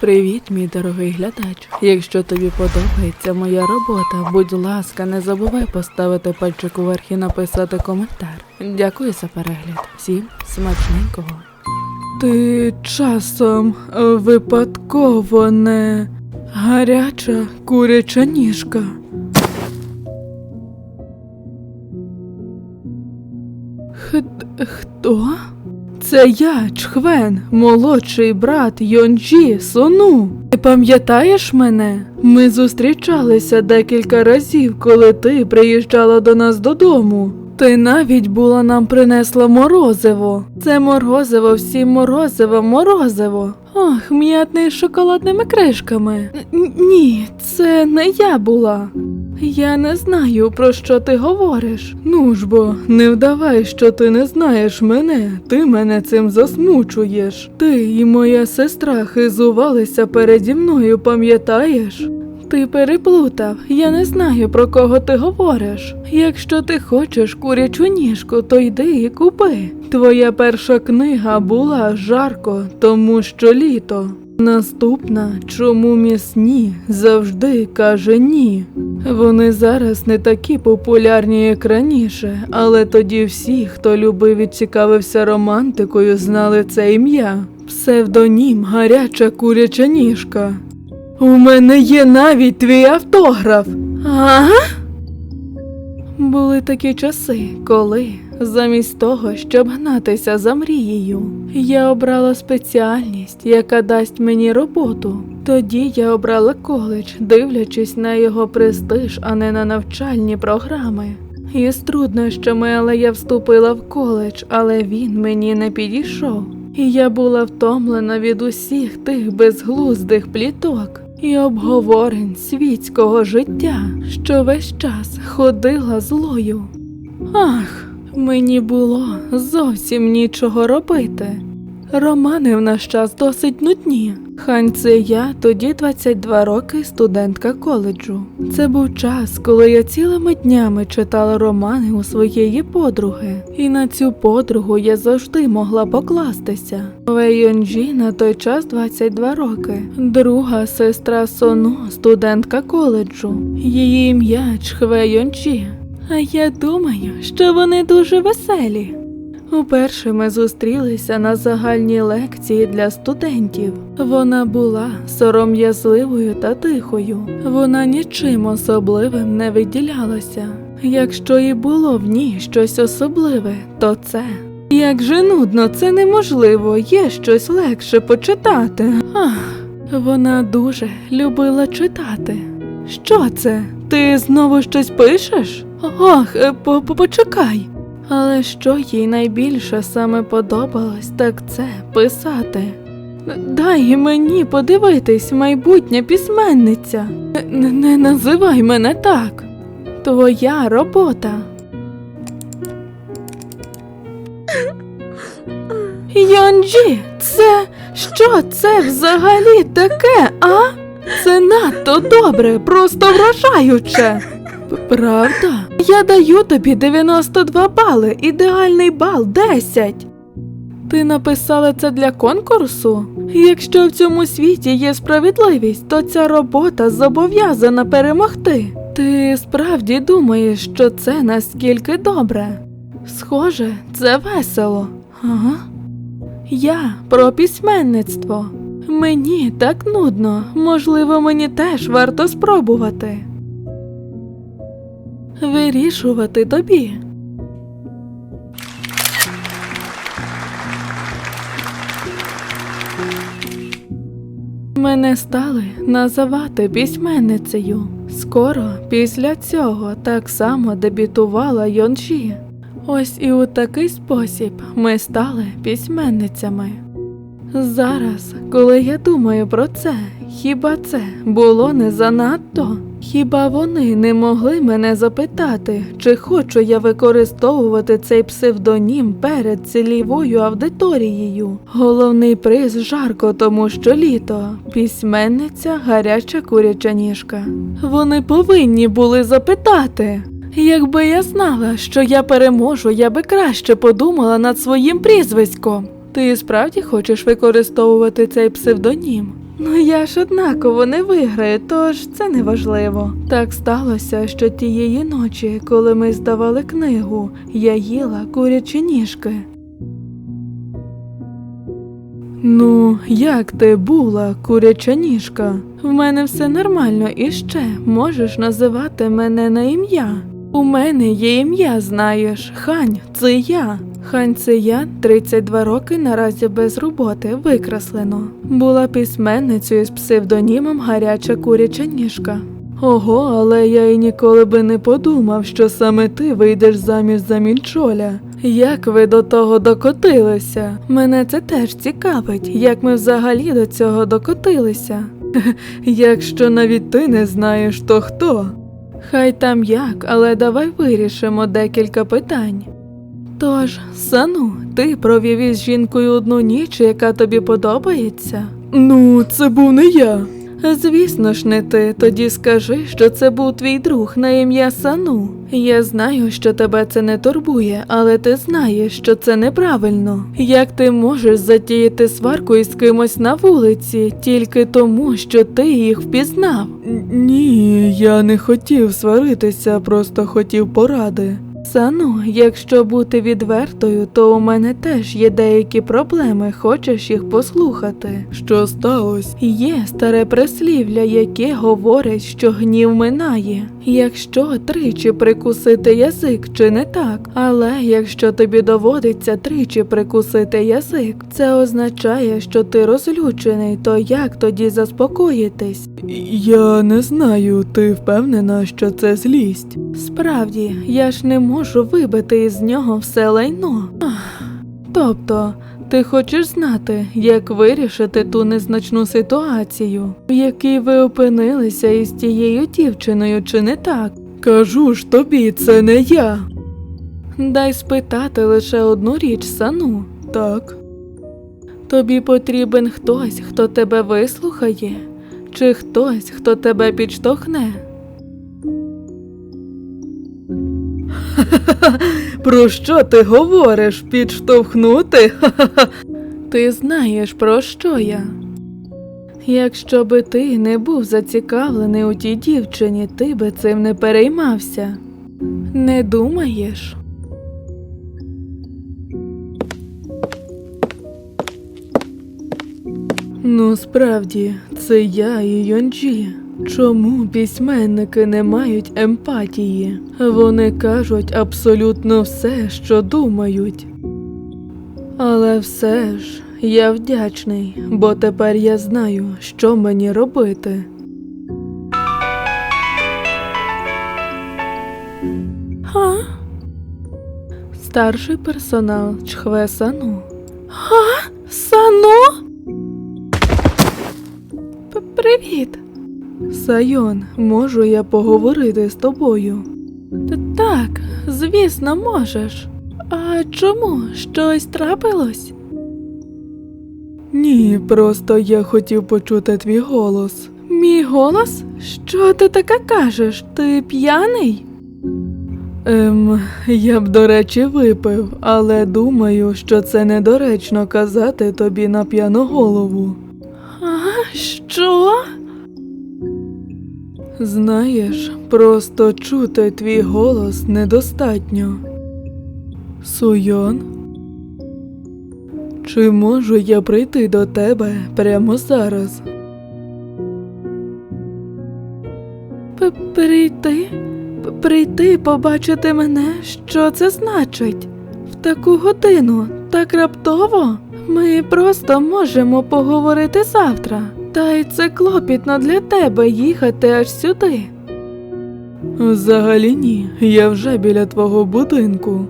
Привіт, мій дорогий глядач. Якщо тобі подобається моя робота, будь ласка, не забувай поставити пальчик уверх і написати коментар. Дякую за перегляд. Всім смачненького. Ти часом випадково не гаряча куряча ніжка. Хто? Це я, Чхвен, молодший брат Йонджі Сону. Ти пам'ятаєш мене? Ми зустрічалися декілька разів, коли ти приїжджала до нас додому. Ти навіть була нам принесла морозиво. Це морозиво, всі морозиво, морозиво. Ох, м'ятний з шоколадними кришками. Н- Ні, це не я була. Я не знаю, про що ти говориш. Ну ж бо, не вдавай, що ти не знаєш мене. Ти мене цим засмучуєш. Ти і моя сестра хизувалися переді мною, пам'ятаєш? Ти переплутав, я не знаю, про кого ти говориш. Якщо ти хочеш курячу ніжку, то йди і купи. Твоя перша книга була жарко, тому що літо. Наступна, чому місні завжди каже ні. Вони зараз не такі популярні, як раніше, але тоді всі, хто любив і цікавився романтикою, знали це ім'я. Псевдонім гаряча куряча ніжка. У мене є навіть твій автограф. Ага? Були такі часи, коли, замість того, щоб гнатися за мрією, я обрала спеціальність, яка дасть мені роботу. Тоді я обрала коледж, дивлячись на його престиж, а не на навчальні програми. І з труднощами, але я вступила в коледж, але він мені не підійшов. І я була втомлена від усіх тих безглуздих пліток і обговорень світського життя, що весь час ходила злою. Ах, мені було зовсім нічого робити. Романи в наш час досить нудні. Хань це я, тоді 22 роки, студентка коледжу. Це був час, коли я цілими днями читала романи у своєї подруги, і на цю подругу я завжди могла покластися. Вей на той час 22 роки. Друга сестра Сону, студентка коледжу. Її ім'я Чхве Йонджі. А я думаю, що вони дуже веселі. Уперше ми зустрілися на загальній лекції для студентів. Вона була сором'язливою та тихою. Вона нічим особливим не виділялася. Якщо і було в ній щось особливе, то це. Як же нудно, це неможливо, є щось легше почитати. Ах, вона дуже любила читати. Що це? Ти знову щось пишеш? Ох, е, по- по- почекай. Але що їй найбільше саме подобалось, так це писати. Дай мені подивитись, майбутня письменниця. Не, не називай мене так. Твоя робота. Йонджі, це що це взагалі таке, а? Це надто добре, просто вражаюче. Правда? Я даю тобі 92 бали, ідеальний бал 10. Ти написала це для конкурсу? Якщо в цьому світі є справедливість, то ця робота зобов'язана перемогти. Ти справді думаєш, що це наскільки добре? Схоже, це весело. Ага. Я про письменництво. Мені так нудно. Можливо, мені теж варто спробувати. Вирішувати тобі. Мене стали називати письменницею. Скоро після цього так само дебютувала Йонджі. Ось і у такий спосіб ми стали письменницями. Зараз, коли я думаю про це, хіба це було не занадто? Хіба вони не могли мене запитати, чи хочу я використовувати цей псевдонім перед цілівою аудиторією? Головний приз жарко, тому що літо. Письменниця гаряча куряча ніжка. Вони повинні були запитати. Якби я знала, що я переможу, я би краще подумала над своїм прізвиськом. Ти справді хочеш використовувати цей псевдонім? Ну я ж однаково не виграю, тож це не важливо. Так сталося, що тієї ночі, коли ми здавали книгу, я їла курячі ніжки. Ну, як ти була, куряча ніжка? В мене все нормально і ще можеш називати мене на ім'я. У мене є ім'я, знаєш, Хань, це я. Хань це 32 роки наразі без роботи, викреслено. Була письменницею з псевдонімом Гаряча куряча ніжка. Ого, але я й ніколи би не подумав, що саме ти вийдеш заміж за мінчоля. Як ви до того докотилися? Мене це теж цікавить, як ми взагалі до цього докотилися. Якщо навіть ти не знаєш, то хто? Хай там як, але давай вирішимо декілька питань. Тож, Сану, ти провів із жінкою одну ніч, яка тобі подобається? Ну, це був не я. Звісно ж, не ти. Тоді скажи, що це був твій друг на ім'я Сану. Я знаю, що тебе це не турбує, але ти знаєш, що це неправильно. Як ти можеш затіяти сварку із кимось на вулиці тільки тому, що ти їх впізнав? Ні, я не хотів сваритися, просто хотів поради. Сану, якщо бути відвертою, то у мене теж є деякі проблеми, хочеш їх послухати. Що сталося? Є старе прислів'я, яке говорить, що гнів минає. Якщо тричі прикусити язик, чи не так? Але якщо тобі доводиться тричі прикусити язик, це означає, що ти розлючений, то як тоді заспокоїтись? Я не знаю, ти впевнена, що це злість. Справді, я ж не можу вибити із нього все лайно. Ах, Тобто, ти хочеш знати, як вирішити ту незначну ситуацію, в якій ви опинилися із тією дівчиною, чи не так? Кажу ж тобі, це не я. Дай спитати лише одну річ, сану. Так. Тобі потрібен хтось, хто тебе вислухає, чи хтось, хто тебе підштовхне. Про що ти говориш? Підштовхнути? Ти знаєш, про що я. Якщо би ти не був зацікавлений у тій дівчині, ти би цим не переймався. Не думаєш? Ну, справді, це я і Йонджі. Чому письменники не мають емпатії? Вони кажуть абсолютно все, що думають. Але все ж я вдячний, бо тепер я знаю, що мені робити. Га? Старший персонал Чхве Сану. Га? Сану? Привіт. Сайон, можу я поговорити з тобою? Т- Так, звісно, можеш. А чому? Щось трапилось? Ні, просто я хотів почути твій голос. Мій голос? Що ти таке кажеш? Ти п'яний? Ем, я б, до речі, випив, але думаю, що це недоречно казати тобі на п'яну голову. А, що? Знаєш, просто чути твій голос недостатньо. Суйон? Чи можу я прийти до тебе прямо зараз? Прийти? Прийти побачити мене? Що це значить? В таку годину, так раптово? Ми просто можемо поговорити завтра. Та й це клопітно для тебе їхати аж сюди. Взагалі ні, я вже біля твого будинку.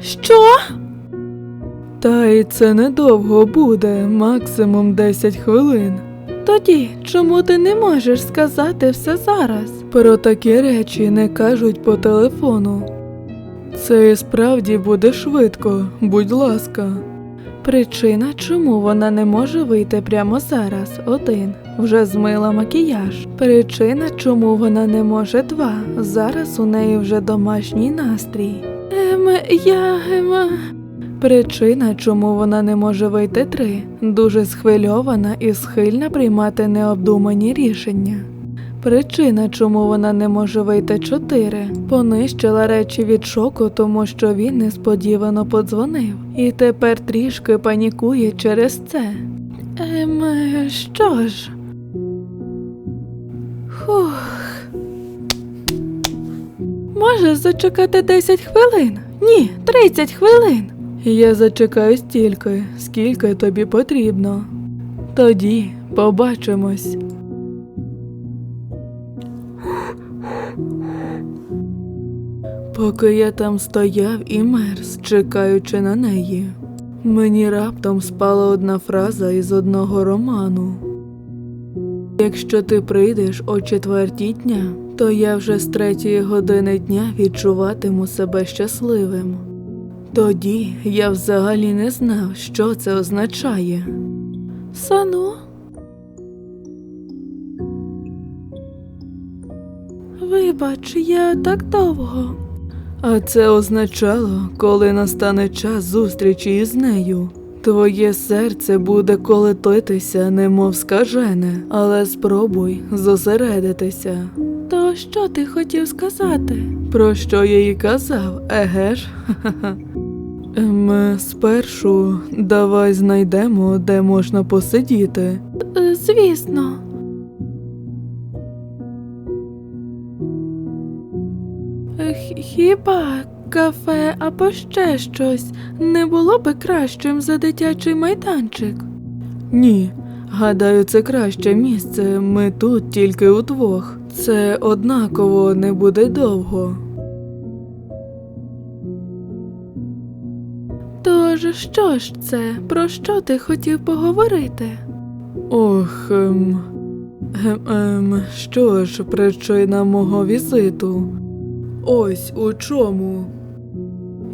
Що? Та й це недовго буде, максимум 10 хвилин. Тоді чому ти не можеш сказати все зараз? Про такі речі не кажуть по телефону. Це і справді буде швидко, будь ласка. Причина, чому вона не може вийти прямо зараз, один. Вже змила макіяж. Причина, чому вона не може два. Зараз у неї вже домашній настрій. Ем, я ем, Причина, чому вона не може вийти три, дуже схвильована і схильна приймати необдумані рішення. Причина, чому вона не може вийти чотири, понищила речі від шоку, тому що він несподівано подзвонив, і тепер трішки панікує через це. Ем, що ж? Хух. Може зачекати 10 хвилин? Ні, 30 хвилин. Я зачекаю стільки, скільки тобі потрібно. Тоді побачимось. Поки я там стояв і мерз, чекаючи на неї, мені раптом спала одна фраза із одного роману. Якщо ти прийдеш о четвертій дня, то я вже з третьої години дня відчуватиму себе щасливим. Тоді я взагалі не знав, що це означає. Сану? Вибач, я так довго. А це означало, коли настане час зустрічі із нею. Твоє серце буде колотитися, немов скажене, але спробуй зосередитися. То що ти хотів сказати? Про що я їй казав, еге ж? Ем, спершу давай знайдемо, де можна посидіти. Звісно. Хіба кафе або ще щось не було би кращим за дитячий майданчик? Ні, гадаю, це краще місце. Ми тут тільки удвох. Це однаково не буде довго. Тож, що ж це? Про що ти хотів поговорити? Ох, ем, ем, ем, що ж причина мого візиту? Ось у чому.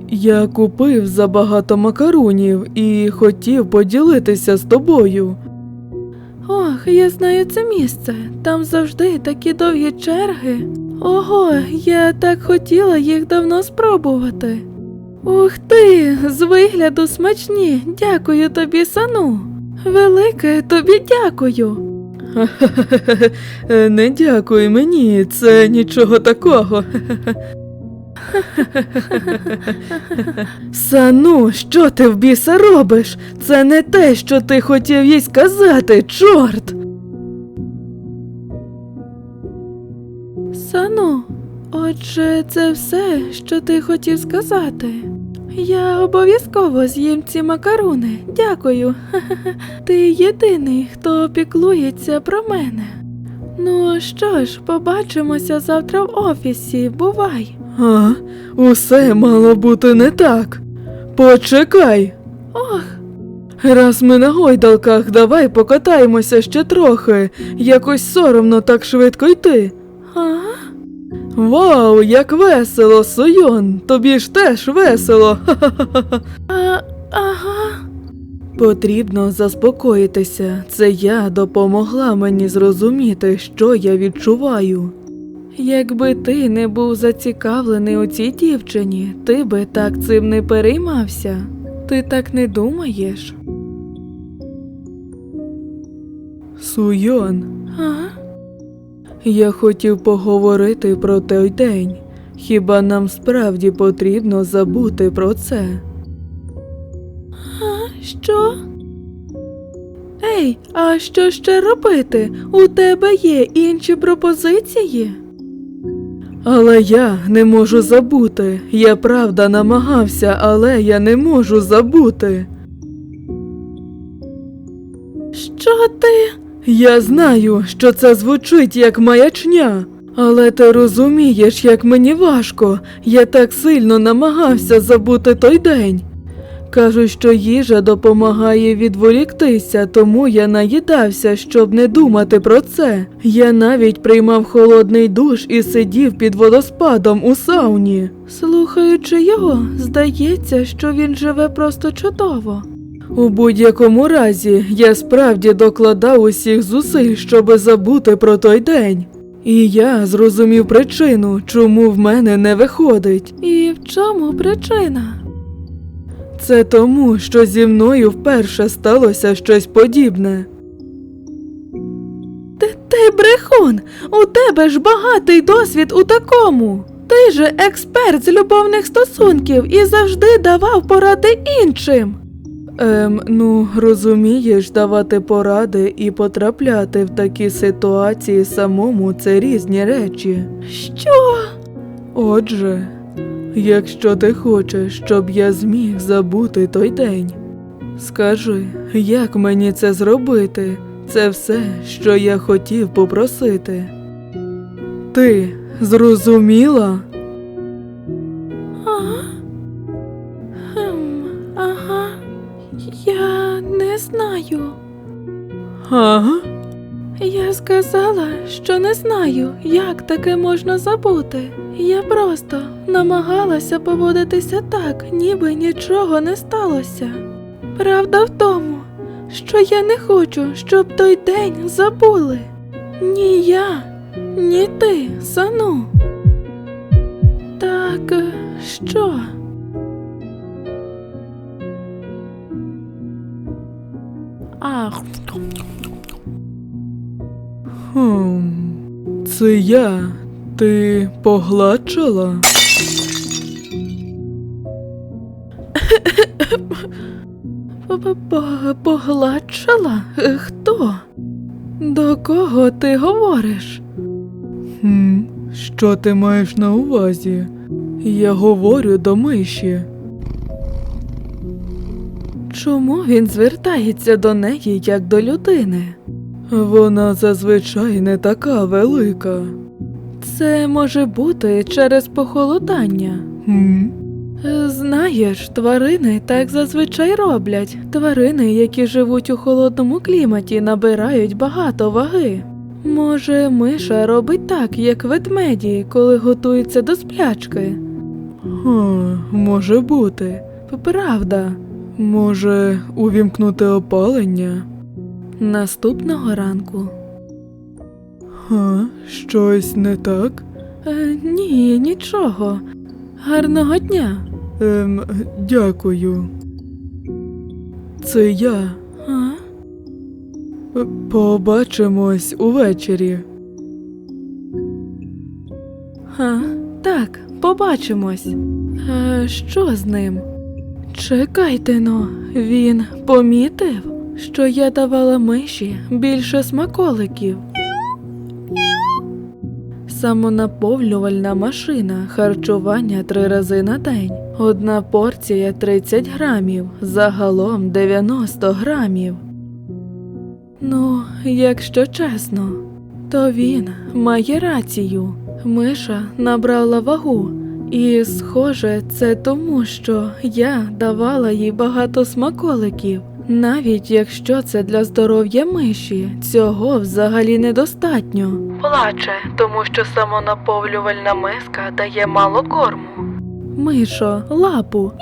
Я купив забагато макарунів і хотів поділитися з тобою. Ох, я знаю це місце. Там завжди такі довгі черги. Ого, я так хотіла їх давно спробувати. Ух ти, з вигляду смачні. Дякую тобі, сану. Велике тобі дякую. Не дякуй мені, це нічого такого. Сану, що ти в біса робиш? Це не те, що ти хотів їй сказати, чорт. Сану, отже, це все, що ти хотів сказати. Я обов'язково з'їм ці макаруни. Дякую. Ти єдиний, хто піклується про мене. Ну що ж, побачимося завтра в офісі. Бувай. А, усе мало бути не так. Почекай. Ох. Раз ми на гойдалках, давай покатаємося ще трохи. Якось соромно так швидко йти. А? Вау, як весело, Сойон! Тобі ж теж весело. А, ага. Потрібно заспокоїтися. Це я допомогла мені зрозуміти, що я відчуваю. Якби ти не був зацікавлений у цій дівчині, ти би так цим не переймався. Ти так не думаєш? Суйон. Ага. Я хотів поговорити про той день. Хіба нам справді потрібно забути про це? А, що? Ей, а що ще робити? У тебе є інші пропозиції? Але я не можу забути. Я правда намагався, але я не можу забути. Що ти? Я знаю, що це звучить як маячня, але ти розумієш, як мені важко. Я так сильно намагався забути той день. Кажуть, що їжа допомагає відволіктися, тому я наїдався, щоб не думати про це. Я навіть приймав холодний душ і сидів під водоспадом у сауні. Слухаючи його, здається, що він живе просто чудово. У будь-якому разі, я справді докладав усіх зусиль, щоби забути про той день. І я зрозумів причину, чому в мене не виходить. І в чому причина? Це тому, що зі мною вперше сталося щось подібне. Ти, ти брехун! У тебе ж багатий досвід у такому. Ти же експерт з любовних стосунків і завжди давав поради іншим. Ем, ну, розумієш, давати поради і потрапляти в такі ситуації самому це різні речі. Що? Отже, якщо ти хочеш, щоб я зміг забути той день, скажи, як мені це зробити? Це все, що я хотів попросити. Ти зрозуміла? Ага. Я не знаю. Ага. Я сказала, що не знаю, як таке можна забути. Я просто намагалася поводитися так, ніби нічого не сталося. Правда в тому, що я не хочу, щоб той день забули. Ні я, ні ти, Сану. Так що? Ах. Хм, це я. Ти погладшала? Погладшала? Хто? До кого ти говориш? Хм, що ти маєш на увазі? Я говорю до миші. Чому він звертається до неї як до людини? Вона зазвичай не така велика. Це може бути через похолодання. Хм? Знаєш, тварини так зазвичай роблять. Тварини, які живуть у холодному кліматі, набирають багато ваги. Може, миша робить так, як ведмеді, коли готується до сплячки. Ха, може бути. Правда. Може, увімкнути опалення? Наступного ранку. Ха, щось не так? Е, ні, нічого. Гарного дня. Ем, дякую. Це я. А? Е, Побачимось увечері. А, так, побачимось. А, що з ним? Чекайте но, він помітив, що я давала миші більше смаколиків. Самонаповнювальна машина, харчування три рази на день. Одна порція 30 грамів, загалом 90 грамів. Ну, якщо чесно, то він має рацію. Миша набрала вагу, і, схоже, це тому, що я давала їй багато смаколиків. Навіть якщо це для здоров'я миші, цього взагалі недостатньо. Плаче, тому що самонаповлювальна миска дає мало корму. Мишо, лапу.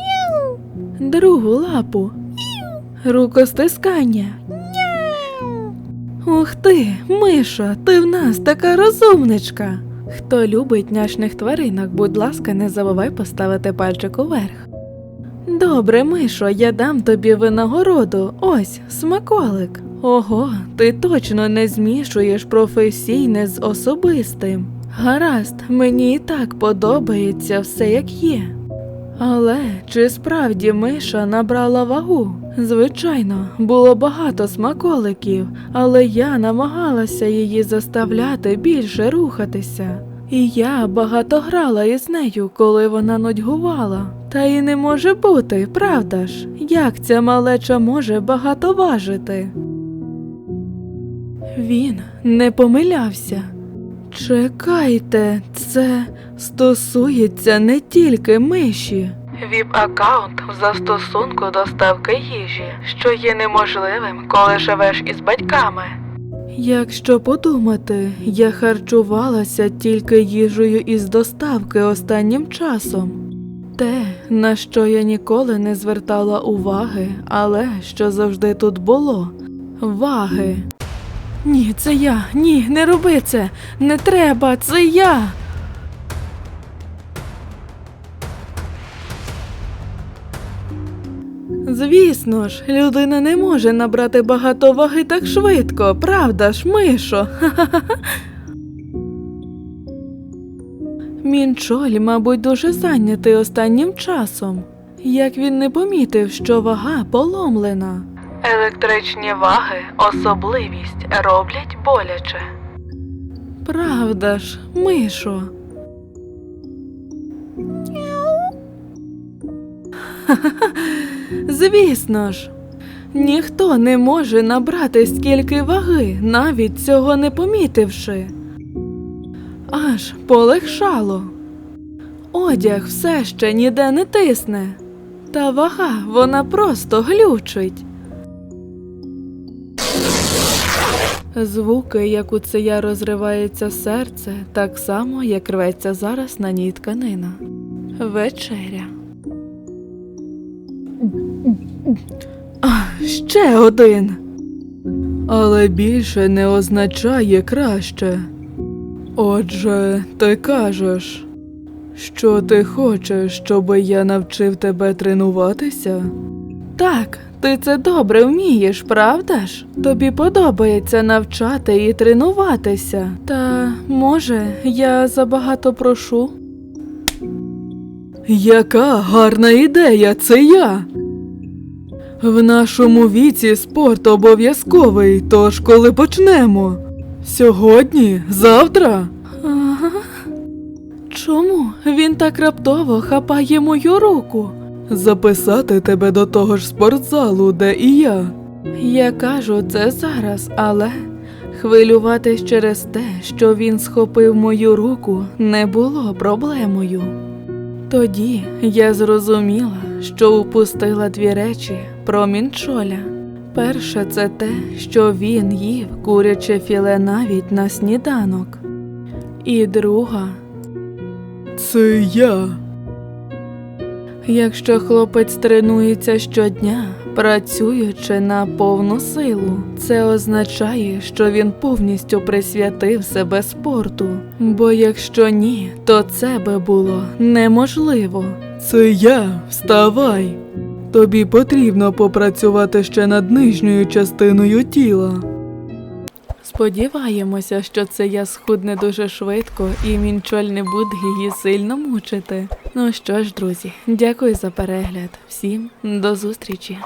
Другу лапу. Рукостискання. Ух ти, Мишо, ти в нас така розумничка. Хто любить няшних тваринок, будь ласка, не забувай поставити пальчик уверх. Добре, Мишо, я дам тобі винагороду. Ось, смаколик. Ого, ти точно не змішуєш професійне з особистим. Гаразд, мені і так подобається все як є. Але чи справді Миша набрала вагу? Звичайно, було багато смаколиків, але я намагалася її заставляти більше рухатися. І я багато грала із нею, коли вона нудьгувала. Та й не може бути, правда ж? Як ця малеча може багато важити? Він не помилявся. Чекайте, це стосується не тільки миші. Віп-аккаунт в застосунку доставки їжі, що є неможливим, коли живеш із батьками. Якщо подумати, я харчувалася тільки їжею із доставки останнім часом. Те, на що я ніколи не звертала уваги, але що завжди тут було ваги. Ні, це я. Ні, не роби це. Не треба, це я. Звісно ж, людина не може набрати багато ваги так швидко, правда ж, Мишо? Мінчоль, мабуть, дуже зайнятий останнім часом. Як він не помітив, що вага поломлена. Електричні ваги особливість роблять боляче. Правда ж, Мишо? Звісно ж, ніхто не може набрати стільки ваги, навіть цього не помітивши. Аж полегшало. Одяг все ще ніде не тисне, та вага вона просто глючить. Звуки, як у цея розривається серце, так само, як рветься зараз на ній тканина. Вечеря. Ще один. Але більше не означає краще. Отже, ти кажеш, що ти хочеш, щоб я навчив тебе тренуватися? Так, ти це добре вмієш, правда ж? Тобі подобається навчати і тренуватися. Та може, я забагато прошу? Яка гарна ідея, це я. В нашому віці спорт обов'язковий, тож коли почнемо? Сьогодні? Завтра? Ага. Чому він так раптово хапає мою руку? Записати тебе до того ж спортзалу, де і я. Я кажу це зараз, але хвилюватись через те, що він схопив мою руку, не було проблемою. Тоді я зрозуміла, що упустила дві речі про мінчоля. Перше, це те, що він їв куряче філе навіть на сніданок. І друга. Це я. Якщо хлопець тренується щодня, працюючи на повну силу, це означає, що він повністю присвятив себе спорту. Бо якщо ні, то це би було неможливо. Це я, вставай. Тобі потрібно попрацювати ще над нижньою частиною тіла. Сподіваємося, що це я схудне дуже швидко і мінчоль не буде її сильно мучити. Ну що ж, друзі, дякую за перегляд. Всім до зустрічі!